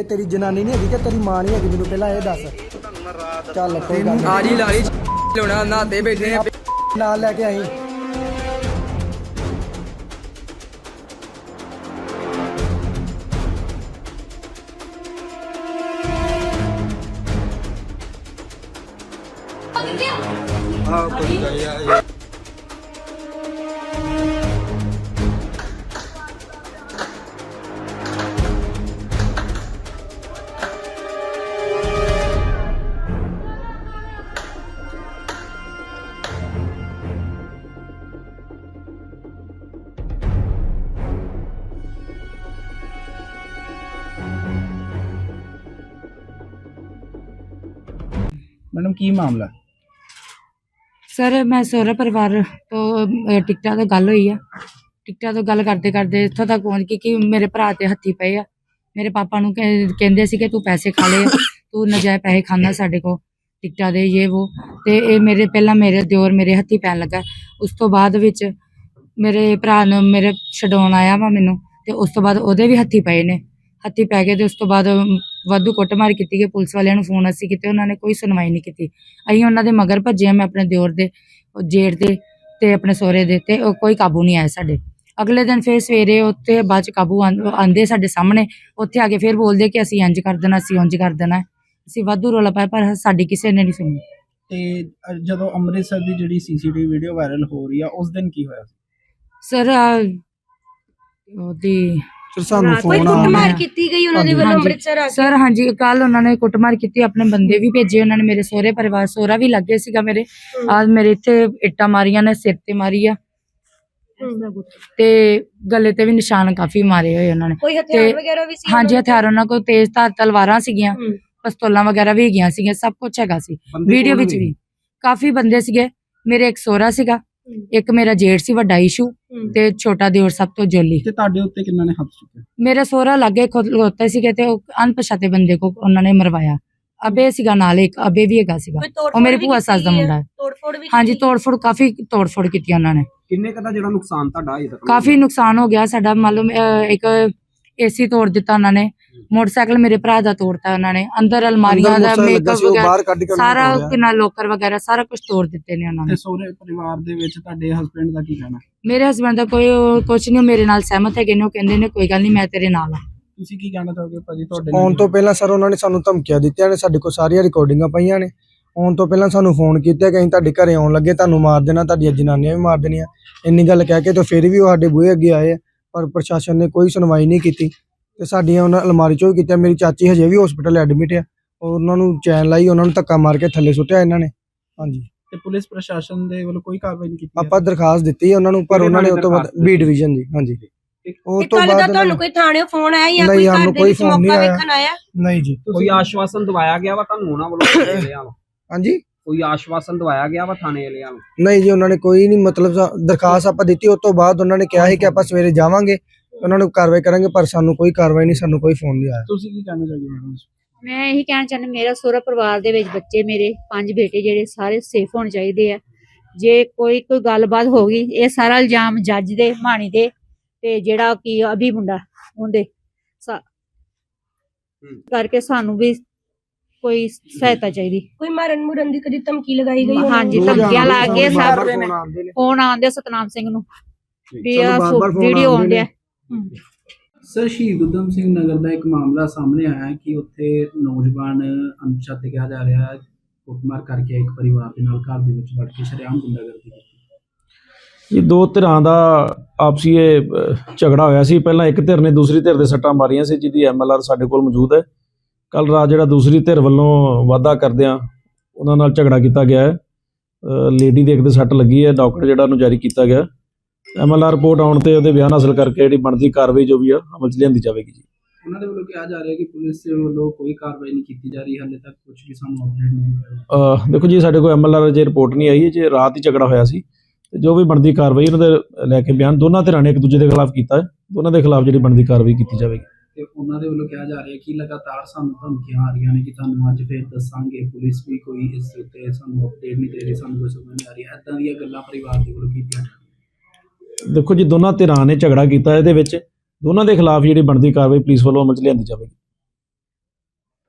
ਤੇ ਤੇਰੀ ਜਨਾਨੀ ਨਹੀਂ ਹੈਗੀ ਕਿ ਤੇਰੀ ਮਾਂ ਨਹੀਂ ਹੈਗੀ ਮੈਨੂੰ ਪਹਿਲਾਂ ਇਹ ਦੱਸ। ਚੱਲ ਕੋਈ ਗੱਲ ਨੀ। ਆ ਜੀ ਲਾਲੀ ਲੋਣਾ ਨਾਤੇ ਬੈਠੇ ਆ ਨਾਲ ਲੈ ਕੇ ਆਈ। ਮੈਡਮ ਕੀ ਮਾਮਲਾ? ਸਰ ਮੈਂ ਸਹੁਰਾ ਪਰਿਵਾਰ ਤੋਂ ਅਹ, ਟਿਕਟਾਂ ਤੋਂ ਗੱਲ ਹੋਈ ਆ। ਟਿਕਟਾਂ ਤੋਂ ਗੱਲ ਕਰਦੇ ਕਰਦੇ ਇੱਥੋਂ ਤੱਕ ਪਹੁੰਚ ਗਈ ਕਿ ਮੇਰੇ ਭਰਾ ਤੇ ਹੱਥੀ ਪਏ ਆ। ਮੇਰੇ ਪਾਪਾ ਨੂੰ ਕਹਿ- ਕਹਿੰਦੇ ਸੀ ਕਿ ਤੂੰ ਪੈਸੇ ਖਾ ਲਏ ਆ, ਤੂੰ ਨਜਾਇਜ਼ ਪੈਸੇ ਖਾਂਦਾ ਸਾਡੇ ਕੋ ਟਿਕਟਾਂ ਦੇ ਇਹ ਵੋ। ਤੇ ਇਹ ਮੇਰੇ ਪਹਿਲਾਂ ਮੇਰੇ ਦਿਓਰ ਮੇਰੇ ਹੱਥੀ ਪੈਣ ਲੱਗਾ। ਉਸ ਤੋਂ ਬਾਅਦ ਵਿੱਚ ਮੇਰੇ ਭਰਾ ਨੂੰ ਮੇਰੇ ਛਡਾਉਣ ਆਇਆ ਵਾ ਮੈਨੂੰ ਤੇ ਉਸ ਤੋਂ ਬਾਅਦ ਉਹਦੇ ਵੀ ਹੱਥੀ ਪਏ ਨੇ। ਹੱਥੀ ਪੈ ਗਏ ਤੇ ਉਸ ਤੋਂ ਬਾਅਦ ਵਾਧੂ ਕੁੱਟਮਾਰ ਕੀਤੀ ਗਈ ਪੁਲਿਸ ਵਾਲਿਆਂ ਨੂੰ ਫੋਨ ਅਸੀਂ ਕੀਤੇ ਉਹਨਾਂ ਨੇ ਕੋਈ ਸੁਣਵਾਈ ਨਹੀਂ ਕੀਤੀ। ਅਸੀਂ ਉਹਨਾਂ ਦੇ ਮਗਰ ਭੱਜੇ ਮੈਂ ਆਪਣੇ ਦਿਓਰ ਦੇ ਜੇਠ ਦੇ ਤੇ ਆਪਣੇ ਸਹੁਰੇ ਦੇ ਤੇ ਉਹ ਕੋਈ ਕਾਬੂ ਨਹੀਂ ਆਇਆ ਸਾਡੇ। ਅਗਲੇ ਦਿਨ ਫਿਰ ਸਵੇਰੇ ਉੱਥੇ ਬਾਅਦ ਚ ਕਾਬੂ ਆਂਦੇ ਸਾਡੇ ਸਾਹਮਣੇ ਉੱਥੇ ਆ ਕੇ ਫਿਰ ਬੋਲਦੇ ਕਿ ਅਸੀਂ ਇੰਜ ਕਰ ਦੇਣਾ ਅਸੀਂ ਉਂਝ ਕਰ ਦੇਣਾ। ਅਸੀਂ ਵਾਧੂ ਰੋਲਾ ਪਾਇਆ ਪਰ ਸਾਡੀ ਕਿਸੇ ਨੇ ਨਹੀਂ ਸੁਣੀ। ਤੇ ਜਦੋਂ ਅੰਮ੍ਰਿਤਸਰ ਦੀ ਜਿਹੜੀ ਸੀਸੀਟੀਵੀ ਵੀਡੀਓ ਵਾਇਰਲ ਹੋ ਰਹੀ ਆ ਉਸ ਦਿਨ ਕੀ ਹੋਇਆ ਸਰ ਉਹਦੀ ਫਿਰ ਸਾਨੂੰ ਕੋਈ ਫੋਨ ਕੁੱਟਮਾਰ ਆਉਂਦਾ। ਕੀਤੀ ਗਈ ਉਹਨਾਂ ਦੇ ਵੱਲੋਂ ਅੰਮ੍ਰਿਤਸਰ ਆ ਸਰ ਹਾਂਜੀ ਕੱਲ ਉਹਨਾਂ ਨੇ ਕੁੱਟਮਾਰ ਕੀਤੀ ਆਪਣੇ ਬੰਦੇ ਵੀ ਭੇਜੇ ਉਹਨਾਂ ਨੇ ਮੇਰੇ ਸਹੁਰੇ ਪਰਿਵਾਰ ਸਹੁਰਾ ਵੀ ਲੱਗੇ ਸੀਗਾ ਮੇਰੇ। ਆ ਮੇਰੇ ਇੱਥੇ ਇੱਟਾਂ ਮਾਰੀਆਂ ਨੇ ਸਿਰ ਤੇ ਮਾਰੀ ਆ। ਤੇ ਗਲੇ ਤੇ ਵੀ ਨਿਸ਼ਾਨ ਕਾਫੀ ਮਾਰੇ ਹੋਏ ਉਹਨਾਂ ਨੇ। ਕੋਈ ਹਥਿਆਰ ਤੇ- ਵਗੈਰਾ ਵੀ ਸੀ ਹਾਂਜੀ ਹਥਿਆਰ ਉਹਨਾਂ ਕੋਲ ਤੇਜ਼ ਧਾਰ ਤਲਵਾਰਾਂ ਸੀਗੀਆਂ ਪਿਸਤੌਲਾਂ ਵਗੈਰਾ ਵੀ ਹੈਗੀਆਂ ਸੀਗੀਆਂ ਸਭ ਕੁਝ ਹੈਗਾ ਸੀ। ਵੀਡੀਓ ਵਿੱਚ ਵੀ। ਕਾਫੀ ਬੰਦੇ ਸੀਗੇ। ਮੇਰੇ ਇੱਕ ਸੋਹਰਾ ਸੀਗਾ। ਇੱਕ ਮੇਰਾ ਜੇਠ ਸੀ ਵੱਡਾ ਇਸ਼ੂ ਤੇ ਛੋਟਾ ਦਿਓਰ ਸਭ ਤੋਂ ਜੋਲੀ। ਤੇ ਤੁਹਾਡੇ ਉੱਤੇ ਕਿੰਨਾਂ ਨੇ ਹੱਥ ਚੁੱਕਿਆ? ਮੇਰੇ ਸੋਹਰਾ ਲਾਗੇ ਖਲੋਤੇ ਸੀਗੇ ਤੇ ਉਹ ਅਣਪਛਾਤੇ ਬੰਦੇ ਕੋ ਉਹਨਾਂ ਨੇ ਮਰਵਾਇਆ। ਅਬੇ ਸੀਗਾ ਨਾਲ ਇੱਕ ਅਬੇ ਵੀ ਹੈਗਾ ਸੀਗਾ। ਉਹ ਮੇਰੀ ਭੂਆ ਸੱਸ ਦਾ ਮੁੰਡਾ ਹੈ? ਤੋੜਫੋੜ ਵੀ ਹਾਂਜੀ ਕੀਤੀ? ਤੋੜਫੋੜ ਕਾਫੀ ਤੋੜਫੋੜ ਕੀਤੀ ਉਹਨਾਂ ਨੇ। ਕਿੰਨੇ ਕਦਾ ਜਿਹੜਾ ਨੁਕਸਾਨ ਤੁਹਾਡਾ ਕਾਫੀ ਨੁਕਸਾਨ ਹੋ ਗਿਆ ਸਾਡਾ ਮਾਲੂਮ ਅਹ, ਇੱਕ ਏਸੀ ਤੋੜ ਦਿੱਤਾ ਉਹਨਾਂ ਨੇ। ਮੋਟਰਸਾਈਕਲ ਮੇਰੇ ਭਰਾ ਦਾ ਤੋੜਤਾ ਉਹਨਾਂ ਨੇ। ਅੰਦਰ ਅਲਮਾਰੀਆਂ ਦਾ ਮੇਕਅਪ ਵਗੈਰਾ ਸਾਰਾ। ਕਿੰਨਾ ਲੋਕਰ ਵਗੈਰਾ ਸਾਰਾ ਕੁਝ ਤੋੜ ਦਿੱਤੇ ਨੇ ਉਹਨਾਂ ਨੇ। ਤੇ ਸਹੁਰੇ ਪਰਿਵਾਰ ਦੇ ਵਿੱਚ ਤੁਹਾਡੇ ਹਸਬੰਡ ਦਾ ਕੀ ਕਹਿਣਾ? ਮੇਰੇ ਹਸਬੰਦ ਦਾ ਕੋਈ ਕੁਝ ਨਹੀਂ ਮੇਰੇ ਨਾਲ ਸਹਿਮਤ ਹੈਗੇ ਨੇ ਉਹ ਕਹਿੰਦੇ ਨੇ ਕੋਈ ਗੱਲ ਨਹੀਂ ਮੈਂ ਤੇਰੇ ਨਾਲ ਆ ਤੁਸੀਂ ਕੀ ਕਹਿਣਾ ਚਾਹੋਗੇ ਭਾਜੀ ਤੁਹਾਡੇ ਨਾਲ? ਆਉਣ ਤੋਂ ਪਹਿਲਾਂ ਸਰ ਉਹਨਾਂ ਨੇ ਸਾਨੂੰ ਧਮਕੀਆਂ ਦਿੱਤੀਆਂ ਨੇ ਸਾਡੇ ਕੋਲ ਸਾਰੀਆਂ ਰਿਕਾਰਡਿੰਗਾਂ ਪਈਆਂ ਨੇ। ਆਉਣ ਤੋਂ ਪਹਿਲਾਂ ਸਾਨੂੰ ਫੋਨ ਕੀਤਾ ਕਿ ਅਸੀਂ ਤੁਹਾਡੇ ਘਰੇ ਆਉਣ ਲੱਗੇ ਤੁਹਾਨੂੰ ਮਾਰ ਦੇਣਾ ਤੁਹਾਡੀਆਂ ਜਨਾਨੀਆਂ ਵੀ ਮਾਰ ਦੇਣੀਆਂ। ਇੰਨੀ ਗੱਲ ਕਹਿ ਕੇ ਤਾਂ ਫਿਰ ਵੀ ਉਹ ਸਾਡੇ ਬੂਹੇ ਅੱਗੇ ਆਏ ਪਰ ਪ੍ਰਸ਼ਾਸਨ ਨੇ ਕੋਈ ਸੁਣਵਾਈ ਨਹੀਂ ਕੀਤੀ। ਤੇ ਸਾਡੀਆਂ ਉਹਨਾਂ ਅਲਮਾਰੀ ਚੋਂ ਵੀ ਕੀਤੀਆਂ ਮੇਰੀ ਚਾਚੀ ਹਜੇ ਵੀ ਹਸਪੀਟਲ ਐਡਮਿਟ ਆ। ਉਹਨਾਂ ਨੂੰ ਚੈਨ ਲਾਈ ਉਹਨਾਂ ਨੂੰ ਧੱਕਾ ਮਾਰ ਕੇ ਥੱਲੇ ਸੁੱਟਿਆ ਇਹਨਾਂ ਨੇ। ਹਾਂਜੀ। ਤੇ ਪੁਲਿਸ ਪ੍ਰਸ਼ਾਸਨ ਦੇ ਵੱਲੋਂ ਕੋਈ ਕਾਰਵਾਈ ਨਹੀਂ ਕੀਤੀ? ਆਪਾਂ ਦਰਖਾਸਤ ਦਿੱਤੀ ਹੈ ਉਹਨਾਂ ਨੂੰ ਪਰ ਉਹਨਾਂ ਨੇ ਉਸ ਤੋਂ ਬਾਅਦ ਬੀ ਡਿਵੀਜ਼ਨ ਦੀ ਹਾਂਜੀ। ਉਹ ਤੇ ਬਾਅਦ ਤੁਹਾਨੂੰ ਕੋਈ ਥਾਣੇ ਫੋਨ ਆਇਆ ਜਾਂ ਨਹੀਂ, ਕੋਈ ਘਰ ਦੇ ਕੋਈ ਵਿੱਚ ਮੌਕਾ ਆਇਆ। ਵੇਖਣ ਆਇਆ? ਨਹੀਂ ਜੀ। ਕੋਈ ਆਸ਼ਵਾਸਨ ਦਵਾਇਆ ਗਿਆ ਵਾ ਤੁਹਾਨੂੰ ਉਹਨਾਂ ਵੱਲੋਂ ਹਾਂਜੀ। ਕੋਈ ਆਸ਼ਵਾਸਨ ਦਵਾਇਆ ਗਿਆ ਵਾ ਥਾਣੇ ਵਾਲਿਆਂ ਨੂੰ? ਨਹੀਂ ਜੀ ਉਹਨਾਂ ਨੇ ਕੋਈ ਨਹੀਂ ਮਤਲਬ ਦਰਖਾਸਤ ਆਪਾਂ ਦਿੱਤੀ ਉਸ ਤੋਂ ਬਾਅਦ ਉਹਨਾਂ ਨੇ ਕਿਹਾ ਸੀ ਕਿ ਆਪਾਂ ਸਵੇਰੇ ਜਾਵਾਂਗੇ। ਉਹਨਾਂ ਨੂੰ ਕਾਰਵਾਈ ਕਰਾਂਗੇ ਪਰ ਸਾਨੂੰ ਕੋਈ ਕਾਰਵਾਈ ਨਹੀਂ ਸਾਨੂੰ ਕੋਈ ਫੋਨ ਨਹੀਂ ਆਇਆ। ਤੁਸੀਂ ਕੀ ਕਹਿਣਾ ਚਾਹੋਗੇ ਮੈਡਮ ਮੈਂ ਇਹੀ ਕਹਿਣਾ ਚਾਹੁੰਦੀ ਮੇਰਾ ਸਹੁਰਾ ਪਰਿਵਾਰ ਦੇ ਵਿੱਚ ਬੱਚੇ ਮੇਰੇ ਪੰਜ ਬੇਟੇ ਜਿਹੜੇ ਸਾਰੇ ਸੇਫ ਹੋਣੇ ਚਾਹੀਦੇ ਆ। ਜੇ ਕੋਈ ਕੋਈ ਗੱਲਬਾਤ ਹੋ ਗਈ ਇਹ ਸਾਰਾ ਇਲਜ਼ਾਮ ਜੱਜ ਦੇ ਮਾਣੀ ਦੇ ਤੇ ਜਿਹੜਾ ਕੀ ਅਭੀ ਮੁੰਡਾ ਉਹਦੇ। ਕਰਕੇ ਸਾਨੂੰ ਵੀ ਕੋਈ ਸਹਾਇਤਾ ਚਾਹੀਦੀ। ਕੋਈ ਮਾਰਨ ਮੁਰਨ ਦੀ ਕਦੀ ਧਮਕੀ ਲਗਾਈ ਗਈ? ਹਾਂਜੀ ਧਮਕੀਆਂ ਲਾ ਕੇ ਸਭ ਫੋਨ ਆਉਂਦੇ ਸਤਨਾਮ ਸਿੰਘ ਨੂੰ। ਵੀ ਆ ਵੀਡੀਓ ਆਉਂਦੇ ਆ। ਸਰ ਸ਼ਹੀਦ ਉਦਮ ਸਿੰਘ ਨਗਰ ਦਾ ਇੱਕ ਮਾਮਲਾ ਸਾਹਮਣੇ ਆਇਆ ਹੈ ਕਿ ਉੱਥੇ ਨੌਜਵਾਨ ਅਣਪਛਾਤੇ ਕਿਹਾ ਜਾ ਰਿਹਾ ਹੈ ਕੁੱਟਮਾਰ ਕਰਕੇ ਇੱਕ ਪਰਿਵਾਰ ਦੇ ਨਾਲ ਘਰ ਦੇ ਵਿੱਚ ਵੜ ਕੇ ਸ਼ਰੇਆਮ ਗੁੰਡਾਗਰਦੀ ਕੀਤੀ। ਇਹ ਦੋ ਧਿਰਾਂ ਦਾ ਆਪਸੀ ਇਹ ਝਗੜਾ ਹੋਇਆ ਸੀ। ਪਹਿਲਾਂ ਇੱਕ ਧਿਰ ਨੇ ਦੂਸਰੀ ਧਿਰ ਦੇ ਸੱਟਾਂ ਮਾਰੀਆਂ ਸੀ ਜਿਹਦੀ ਐਮਐਲਆਰ ਸਾਡੇ ਕੋਲ ਮੌਜੂਦ ਹੈ। ਕੱਲ ਰਾਤ ਜਿਹੜਾ ਦੂਸਰੀ ਧਿਰ ਵੱਲੋਂ ਵਾਅਦਾ ਕਰਦਿਆਂ ਉਹਨਾਂ ਨਾਲ ਝਗੜਾ ਕੀਤਾ ਗਿਆ ਹੈ। ਲੇਡੀ ਦੇ ਇੱਕ ਦੇ ਸੱਟ ਲੱਗੀ ਹੈ ਡਾਕਟਰ ਜਿਹੜਾ ਉਹਨੂੰ ਜਾਰੀ ਕੀਤਾ ਗਿਆ। ਐਮਐਲਆਰ ਰਿਪੋਰਟ ਆਉਣ ਤੇ ਉਹਦੇ ਬਿਆਨ ਹਾਸਲ ਕਰਕੇ ਜਿਹੜੀ ਬਣਦੀ ਕਾਰਵਾਈ ਜੋ ਵੀ ਆ ਅਮਲ 'ਚ ਲਿਆਂਦੀ ਜਾਵੇਗੀ ਜੀ। ਉਹਨਾਂ ਦੇ ਵੱਲੋਂ ਕਿਹਾ ਜਾ ਰਿਹਾ ਕਿ ਪੁਲਿਸ ਦੇ ਵੱਲੋਂ ਕੋਈ ਕਾਰਵਾਈ ਨਹੀਂ ਕੀਤੀ ਜਾ ਰਹੀ ਹਾਲੇ ਤੱਕ ਕੁਝ ਵੀ ਸਾਨੂੰ ਅਪਡੇਟ ਨਹੀਂ ਮਿਲਿਆ। ਦੇਖੋ ਜੀ ਸਾਡੇ ਕੋਲ ਐਮਐਲਆਰ ਜੇ ਰਿਪੋਰਟ ਨਹੀਂ ਆਈ ਹੈ ਜੇ ਰਾਤ ਹੀ ਝਗੜਾ ਹੋਇਆ ਸੀ ਤੇ ਜੋ ਵੀ ਬਣਦੀ ਕਾਰਵਾਈ ਉਹਨਾਂ ਦੇ ਲੈ ਕੇ ਬਿਆਨ ਦੋਨਾਂ ਧਿਰਾਂ ਨੇ ਇੱਕ ਦੂਜੇ ਦੇ ਖਿਲਾਫ ਕੀਤਾ ਹੈ ਦੋਨਾਂ ਦੇ ਖਿਲਾਫ ਜਿਹੜੀ ਬਣਦੀ ਕਾਰਵਾਈ ਕੀਤੀ ਜਾਵੇਗੀ। ਤੇ ਉਹਨਾਂ ਦੇ ਵੱਲੋਂ ਕਿਹਾ ਜਾ ਰਿਹਾ ਕਿ ਲਗਾਤਾਰ ਸਾਨੂੰ ਧਮਕੀਆਂ ਆ ਰਹੀਆਂ ਨੇ ਕਿ ਤੁਹਾਨੂੰ ਅੱਜ ਫੇਰ ਦੱਸਾਂਗੇ ਪੁਲਿਸ ਵੀ ਕੋਈ ਇਸ ਉੱਤੇ ਸਾਨੂੰ ਅਪਡੇਟ ਨਹੀਂ ਦੇ ਰਹੀ ਸਾਨੂੰ ਕੋਈ ਸਮਝ ਨਹੀਂ ਆ ਰਹੀ। ਐਦਾਂ ਦੀਆਂ ਗੱਲਾਂ ਪਰਿਵਾਰ ਦੇ ਵੱਲੋਂ ਕੀਤੀਆਂ ਦੇਖੋ ਜੀ, ਦੋਨਾਂ ਧਿਰਾਂ ਨੇ ਝਗੜਾ ਕੀਤਾ, ਇਹਦੇ ਵਿੱਚ ਦੋਨਾਂ ਦੇ ਖਿਲਾਫ ਜਿਹੜੀ ਬਣਦੀ ਕਾਰਵਾਈ ਪੁਲਿਸ ਵੱਲੋਂ ਅਮਲ 'ਚ ਲਿਆਂਦੀ ਜਾਵੇਗੀ।